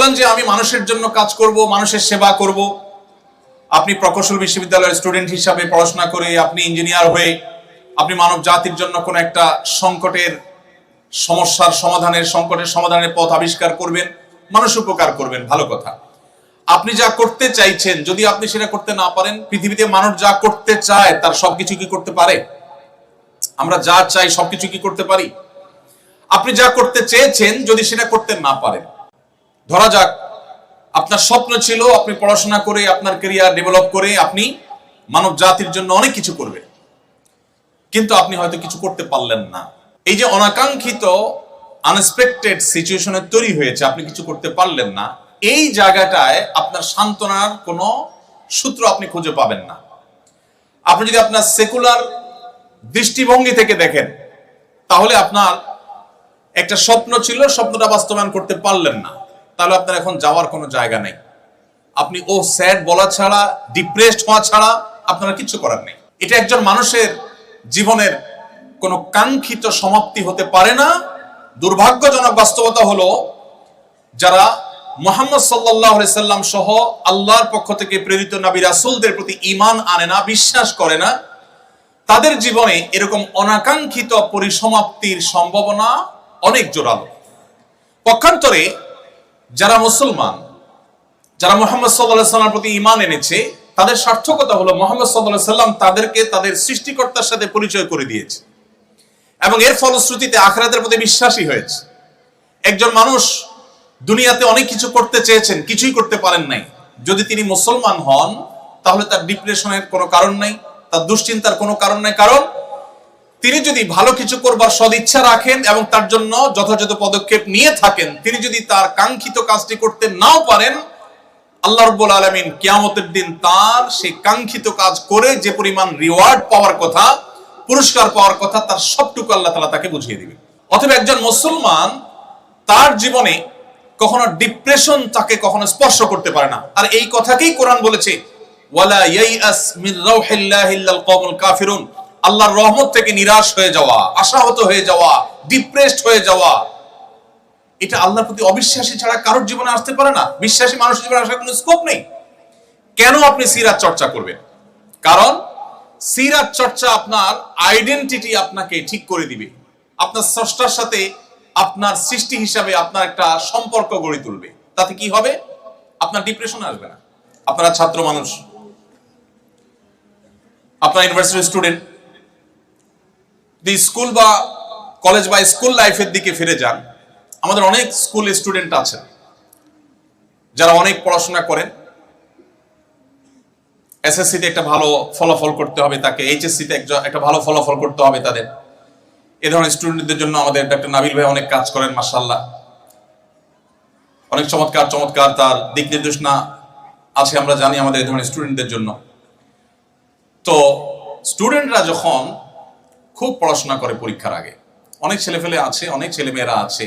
বলেন যে আমি মানুষের জন্য কাজ করব, মানুষের সেবা করব। আপনি প্রকৌশল বিশ্ববিদ্যালয়ের স্টুডেন্ট হিসাবে পড়াশোনা করে আপনি ইঞ্জিনিয়ার হয়ে আপনি মানব জাতির জন্য কোনো একটা সংকটের সমস্যার সমাধানের, সংকটের সমাধানের পথ আবিষ্কার করবেন, মানুষ উপকার করবেন, ভালো কথা। আপনি যা করতে চাইছেন, যদি আপনি সেটা করতে না পারেন, পৃথিবীতে মানুষ যা করতে চায়, তার সবকিছু কি করতে পারে? আমরা যা চাই, সবকিছু কি করতে পারি? আপনি যা করতে চেয়েছেন, যদি সেটা করতে না পারেন ধরা যাক, আপনার স্বপ্ন ছিল আপনি পড়াশোনা করে, আপনার ক্যারিয়ার ডেভেলপ করে আপনি মানব জাতির জন্য অনেক কিছু করবেন। কিন্তু আপনি হয়তো কিছু করতে পারলেন না। এই যে অনাকাঙ্ক্ষিত আনএক্সপেক্টেড সিচুয়েশনে তৈরি হয়েছে, আপনি কিছু করতে পারলেন না, এই জায়গাটায় আপনার সান্ত্বনার কোনো সূত্র আপনি খুঁজে পাবেন না। আপনি যদি আপনার সেকুলার দৃষ্টিভঙ্গি থেকে দেখেন, তাহলে আপনার একটা স্বপ্ন ছিল, স্বপ্নটা বাস্তবায়ন করতে পারলেন না। তাহলে আপনার এখন যাওয়ার কোনো জায়গা নেই। আপনি, ও, স্যাড বলা ছাড়া, ডিপ্রেসড হওয়া ছাড়া আপনার কিছু করার নেই। এটা একজন মানুষের জীবনের কোনো কাঙ্ক্ষিত সমাপ্তি হতে পারে না। দুর্ভাগ্যজনক বাস্তবতা হলো, যারা মোহাম্মদ সাল্লাহ সাল্লাম সহ আল্লাহর পক্ষ থেকে প্রেরিত নবী রাসুলদের প্রতি ইমান আনে না, বিশ্বাস করে না, তাদের জীবনে এরকম অনাকাঙ্ক্ষিত পরিসমাপ্তির সম্ভাবনা অনেক জোরালো। পক্ষান্তরে যারা মুসলমান, যারা মোহাম্মদ সাল্লাহ সাল্লামের প্রতি ইমান এনেছে, তাদের সার্থকতা হলো মোহাম্মদ সাল্লাহ সাল্লাম তাদেরকে তাদের সৃষ্টিকর্তার সাথে পরিচয় করে দিয়েছে। এবং এর ফলশ্রুতিতে আখরাতের প্রতি বিশ্বাসী হয়েছে। একজন মানুষ দুনিয়াতে অনেক কিছু করতে চেয়েছেন, কিছুই করতে পারেন নাই। যদি তিনি মুসলমান হন, তাহলে তার ডিপ্রেশনের কোনো কারণ নাই, তার দুশ্চিন্তার কোনো কারণ নাই। কারণ তিনি যদি ভালো কিছু করবার সদিচ্ছা রাখেন এবং তার জন্য যথাযথ পদক্ষেপ নিয়ে থাকেন, তিনি যদি তার কাঙ্ক্ষিত কাজটি করতে নাও পারেন, আল্লাহ রব্বুল আলমিন কিয়ামতের দিন তার সেই কাঙ্ক্ষিত কাজ করে যে পরিমাণ রিওয়ার্ড পাওয়ার কথা, পুরস্কার পাওয়ার কথা, তার সবটুকু আল্লাহ তালা তাকে বুঝিয়ে দিবে অথবা একজন মুসলমান তার জীবনে কখনো ডিপ্রেশন তাকে কখনো স্পর্শ করতে পারে না। আর এই কথাকেই কোরআন বলেছে, ওয়ালা ইয়াইআস মিন রাউহিল্লাহি ইল্লাল কওমুল কাফিরুন। আল্লাহর রহমত থেকে নিরাশ হয়ে যাওয়া, আশাহত হয়ে যাওয়া ডিপ্রেসড হয়ে যাওয়া, এটা আল্লাহর প্রতি অবিশ্বাসী ছাড়া কারোর জীবনে আসতে পারে না। বিশ্বাসী মানুষের জীবনে আসার কোনো স্কোপ নেই। কেন আপনি সিরাত চর্চা করবেন? কারণ সিরাত চর্চা আপনার আইডেন্টিটি আপনাকে ঠিক করে দিবে। আপনার স্রষ্টার সাথে আপনার সৃষ্টি হিসাবে আপনার একটা সম্পর্ক গড়ে তুলবে। তাতে কি হবে? আপনার ডিপ্রেশন আসবে না। আপনারা ছাত্র মানুষ। আপনার ইউনিভার্সিটি স্টুডেন্ট যদি স্কুল বা কলেজ বা স্কুল লাইফের দিকে ফিরে যান, আমাদের অনেক স্কুল স্টুডেন্ট আছেন, যারা অনেক পড়াশোনা করেন। এসএসসিতে একটা ভালো ফলাফল করতে হবে তাকে এইচএসসিতে একটা ভালো ফলাফল করতে হবে তাদের। এ ধরনের স্টুডেন্টদের জন্য আমাদের ডাক্তার নাবিল ভাই অনেক কাজ করেন মাসাল্লাহ অনেক চমৎকার চমৎকার তার দিক নির্দেশনা আছে, আমরা জানি আমাদের এই ধরনের স্টুডেন্টদের জন্য। তো স্টুডেন্টরা যখন খুব পড়াশোনা করে পরীক্ষার আগে। অনেক ছেলেফেলে আছে, অনেক ছেলেমেয়েরা আছে।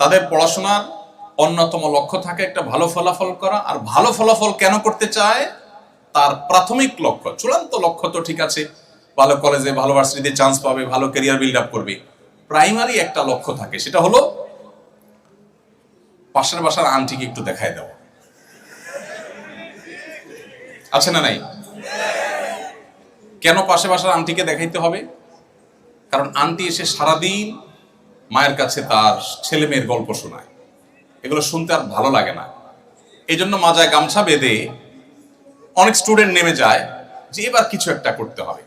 তাদের পড়াশোনার অন্যতম লক্ষ্য থাকে একটা ভালো ফলাফল করা, আর ভালো ফলাফল কেন করতে চায়? তার প্রাথমিক লক্ষ্য, চূড়ান্ত লক্ষ্য তো ঠিক আছে। ভালো কলেজে, ভালো ভার্সিটিতে চান্স পাবে, ভালো ক্যারিয়ার বিল্ড আপ করবে। প্রাইমারি একটা লক্ষ্য থাকে, সেটা হলো পাশের বাসার আন্টিকে একটু দেখায় দেওয়া। আছে না নাই? কেন পাশে বাসার আন্টিকে দেখাইতে হবে? কারণ আন্টি এসে সারাদিন মায়ের কাছে তার ছেলে মেয়ের গল্প শোনায়। এগুলো শুনতে আর ভালো লাগে না। এই জন্য মাজায় গামছা বেঁধে অনেক স্টুডেন্ট নেমে যায় যে এবার কিছু একটা করতে হবে।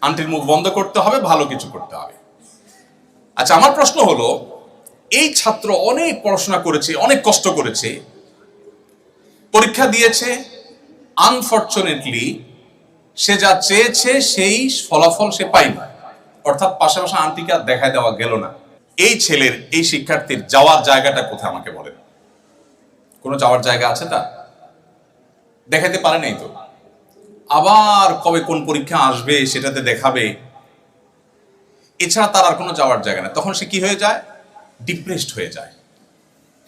আন্টির মুখ বন্ধ করতে হবে, ভালো কিছু করতে হবে। আচ্ছা আমার প্রশ্ন হলো, এই ছাত্র অনেক পড়াশোনা করেছে, অনেক কষ্ট করেছে, পরীক্ষা দিয়েছে আনফর্চুনেটলি সে যা চেয়েছে সেই ফলাফল সে পায়নি। অর্থাৎ পাশাপাশি আন্টিকে আর দেখায় দেওয়া গেল না। এই ছেলের, এই শিক্ষার্থীর যাওয়ার জায়গাটা কোথায় আমাকে বলেন কোনো যাওয়ার জায়গা আছে তা দেখাতে পারে নাই তো? আবার কবে কোন পরীক্ষা আসবে, সেটাতে দেখাবে? এছাড়া তার আর কোনো যাওয়ার জায়গা নেই। তখন সে কি হয়ে যায়? ডিপ্রেসড হয়ে যায়।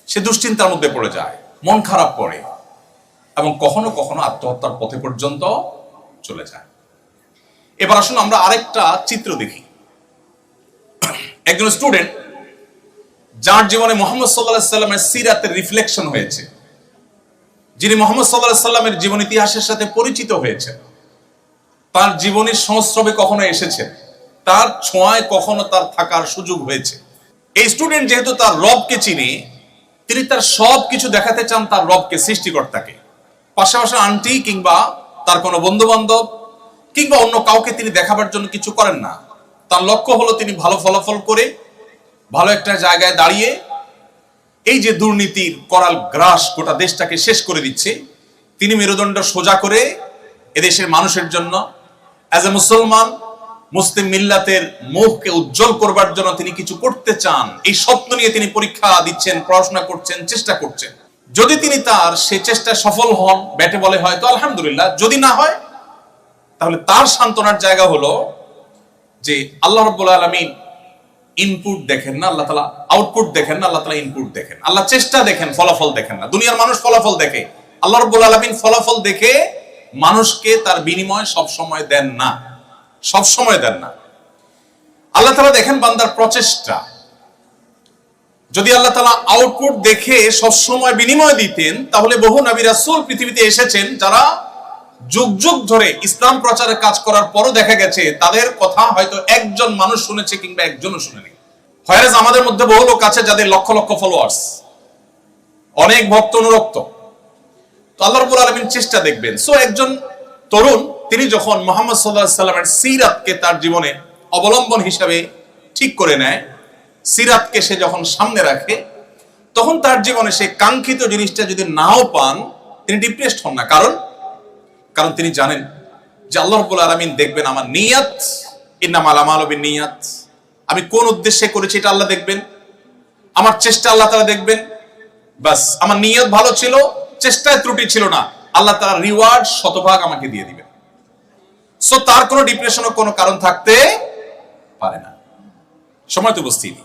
সে দুশ্চিন্তার মধ্যে পড়ে যায়। মন খারাপ করে। এবং কখনো কখনো আত্মহত্যার পথে পর্যন্ত চলে যায়। এবার আসুন আমরা আরেকটা চিত্র দেখি। একজন স্টুডেন্ট যার জীবনে মোহাম্মদ সাল্লাহ সাল্লামের সিরাতের রিফ্লেকশন হয়েছে, যিনি মোহাম্মদ সাল্লাহ সাল্লামের জীবন ইতিহাসের সাথে পরিচিত হয়েছে তার জীবনের সংস্রবে কখনো এসেছেন তার ছোঁয়ায় কখনো তার থাকার সুযোগ হয়েছে। এই স্টুডেন্ট যেহেতু তার রবকে চিনে, তিনি তার সব কিছু দেখাতে চান তার রবকে, সৃষ্টিকর্তাকে। পাশাপাশি আন্টি কিংবা তার কোনো বন্ধু বান্ধব কিংবা অন্য কাউকে তিনি দেখাবার জন্য কিছু করেন না। তার লক্ষ্য হলো তিনি ভালো ফলাফল করে, ভালো একটা জায়গায় দাঁড়িয়ে এই যে দুর্নীতির করাল গ্রাস গোটা দেশটাকে শেষ করে দিচ্ছে, তিনি মেরুদণ্ড সোজা করে এদেশের মানুষের জন্য অ্যাজ এ মুসলমান, মুসলিম মিল্লাতের মুখকে উজ্জ্বল করবার জন্য তিনি কিছু করতে চান। এই স্বপ্ন নিয়ে তিনি পরীক্ষা দিচ্ছেন, পড়াশোনা করছেন, চেষ্টা করছেন। যদি তিনি তার সে চেষ্টায় সফল হন, ব্যাটে বলে হয়তো আলহামদুলিল্লাহ, যদি না হয়, তাহলে তার সান্ত্বনার জায়গা হলো যে আল্লাহ রব্বুল আলমিন ইনপুট দেখেন না, আল্লাহ তালা আউটপুট দেখেন না, আল্লাহ তালা ইনপুট দেখেন। আল্লাহ চেষ্টা দেখেন, ফলাফল দেখেন না। দুনিয়ার মানুষ ফলাফল দেখে। আল্লাহ রব্বুল আলমিন ফলাফল দেখে মানুষকে তার বিনিময় সব সময় দেন না। সব সময় দেন না। আল্লাহ তালা দেখেন বান্দার প্রচেষ্টা। যদি আল্লাহ তালা আউটপুট দেখে সবসময় বিনিময় দিতেন, তাহলে বহু নবী রাসূল পৃথিবীতে এসেছেন যারা যুগ যুগ ধরে ইসলাম প্রচারের কাজ করার পরও দেখা গেছে, তাদের কথা হয়তো একজন মানুষ শুনেছে কিংবা একজনও শুনেনি। হয়ারেজ আমাদের মধ্যে বহু লোক আছে যাদের লক্ষ লক্ষ ফলোয়ার্স অনেক ভক্ত অনুরক্ত। তো আলমিন চেষ্টা দেখবেন। সো একজন তরুণ, তিনি যখন মোহাম্মদ সাল্লাহ সাল্লামের সিরাতকে তার জীবনে অবলম্বন হিসাবে ঠিক করে নেয়, সিরাতকে সে যখন সামনে রাখে, তখন তার জীবনে সে কাঙ্ক্ষিত জিনিসটা যদি নাও পান, তিনি ডিপ্রেসড হন না। কারণ কারণ তিনি জানেন যে আল্লাহ রব্বুল আলমিন দেখবেন আমার নিয়াত, ইন্নাম আলাম আলবিন নিয়াত। আমি কোন উদ্দেশ্যে করেছি এটা আল্লাহ দেখবেন? আমার চেষ্টা আল্লাহ তারা দেখবেন? বাস, আমার নিয়ত ভালো ছিল, চেষ্টায় ত্রুটি ছিল না। আল্লাহ তারা রিওয়ার্ড শতভাগ আমাকে দিয়ে দিবেন। সো তার কোনো ডিপ্রেশনের কোনো কারণ থাকতে পারে না। সময় তো উপস্থিত,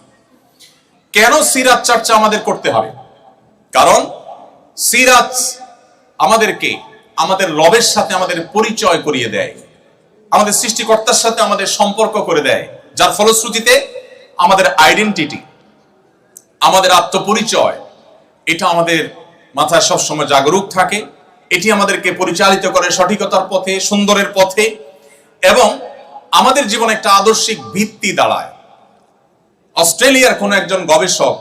কেন সিরাত চর্চা আমাদের করতে হবে? কারণ সিরাত আমাদেরকে আমাদের রবের সাথে আমাদের পরিচয় করিয়ে দেয়। আমাদের সৃষ্টিকর্তার সাথে আমাদের সম্পর্ক করে দেয়। যার ফলশ্রুতিতে আমাদের আইডেন্টিটি, আমাদের আত্মপরিচয়, এটা আমাদের মাথায় সবসময় জাগরুক থাকে। এটি আমাদেরকে পরিচালিত করে সঠিকতার পথে, সুন্দরের পথে এবং আমাদের জীবনে একটা আদর্শিক ভিত্তি দাঁড়ায়। অস্ট্রেলিয়ার কোন একজন গবেষক,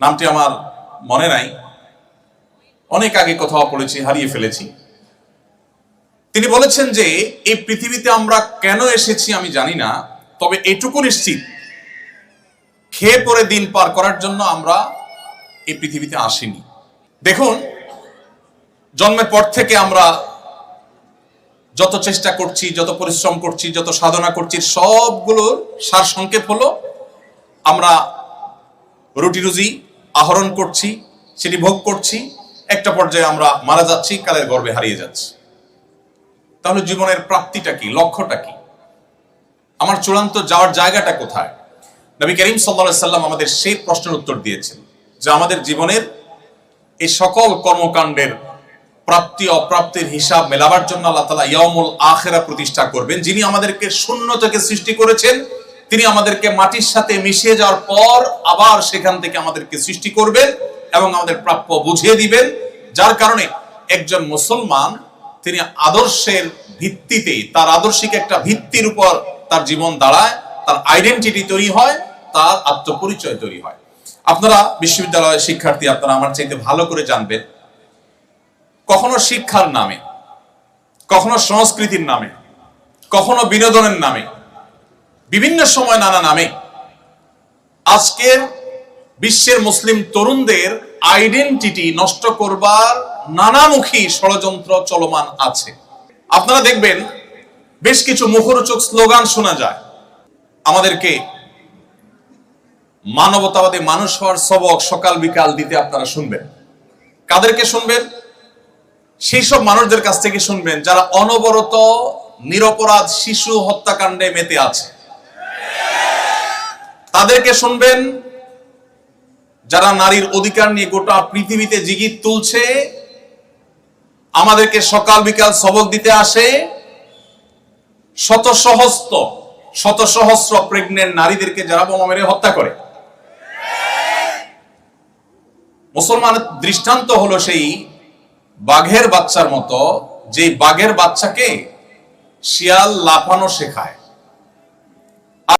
নামটি আমার মনে নাই অনেক আগে কোথাও পড়েছি, হারিয়ে ফেলেছি। তিনি বলেছেন যে, এই পৃথিবীতে আমরা কেন এসেছি আমি জানি না, তবে এটুকু নিশ্চিত, খেয়ে পরে দিন পার করার জন্য আমরা এই পৃথিবীতে আসিনি। দেখুন, জন্মের পর থেকে আমরা যত চেষ্টা করছি, যত পরিশ্রম করছি, যত সাধনা করছি সবগুলোর সার সংক্ষেপ হলো, আমরা রুটি রুজি আহরণ করছি, সেটি ভোগ করছি একটা পর্যায়ে আমরা মারা যাচ্ছি, কালের গর্বে হারিয়ে যাচ্ছি। তাহলে জীবনের প্রাপ্তিটা কি? লক্ষ্যটা কি? আমার চূড়ান্ত যাওয়ার জায়গাটা কোথায়? নবী করিম সাল্লা সাল্লাম আমাদের সেই প্রশ্নের উত্তর দিয়েছেন যে আমাদের জীবনের এই সকল কর্মকাণ্ডের প্রাপ্তি, অপ্রাপ্তির হিসাব মেলাবার জন্য আল্লাহ তালা ইয়ামুল আখেরা প্রতিষ্ঠা করবেন। যিনি আমাদেরকে শূন্য থেকে সৃষ্টি করেছেন, তিনি আমাদেরকে মাটির সাথে মিশিয়ে যাওয়ার পর আবার সেখান থেকে আমাদেরকে সৃষ্টি করবেন এবং আমাদের প্রাপ্য বুঝিয়ে দিবেন। যার কারণে একজন মুসলমান, তিনি আদর্শের ভিত্তিতে, তার আদর্শিক একটা ভিত্তির উপর তার জীবন দাঁড়ায়, তার আইডেন্টিটি তৈরি হয়, তার আত্মপরিচয় তৈরি হয়। আপনারা বিশ্ববিদ্যালয়ের শিক্ষার্থী, আপনারা আমার চাইতে ভালো করে জানবেন, কখনো শিক্ষার নামে, কখনো সংস্কৃতির নামে, কখনো বিনোদনের নামে, বিভিন্ন সময় নানা নামে, আজকের বিশ্বের মুসলিম তরুণদের আইডেন্টিটি নষ্ট করবার নানামুখী ষড়যন্ত্র চলমান আছে। আপনারা দেখবেন বেশ কিছু মুখরোচক স্লোগান শোনা যায়। আমাদেরকে মানবতাবাদী মানুষ হওয়ার সবক সকাল বিকাল দিতে আপনারা শুনবেন। কাদেরকে শুনবেন? সেই সব মানুষদের কাছ থেকে শুনবেন যারা অনবরত নিরপরাধ শিশু হত্যাকাণ্ডে মেতে আছে। তাদেরকে শুনবেন যারা নারীর অধিকার নিয়ে গোটা পৃথিবীতে জিগির তুলছে, আমাদেরকে সকাল বিকাল সবক দিতে আসে। শত সহস্র শত সহস্র প্রেগনেন্ট নারীদেরকে যারা বোমা মেরে হত্যা করে। মুসলমানের দৃষ্টান্ত হলো সেই বাঘের বাচ্চার মতো, যে বাঘের বাচ্চাকে শিয়াল লাফানো শেখায়।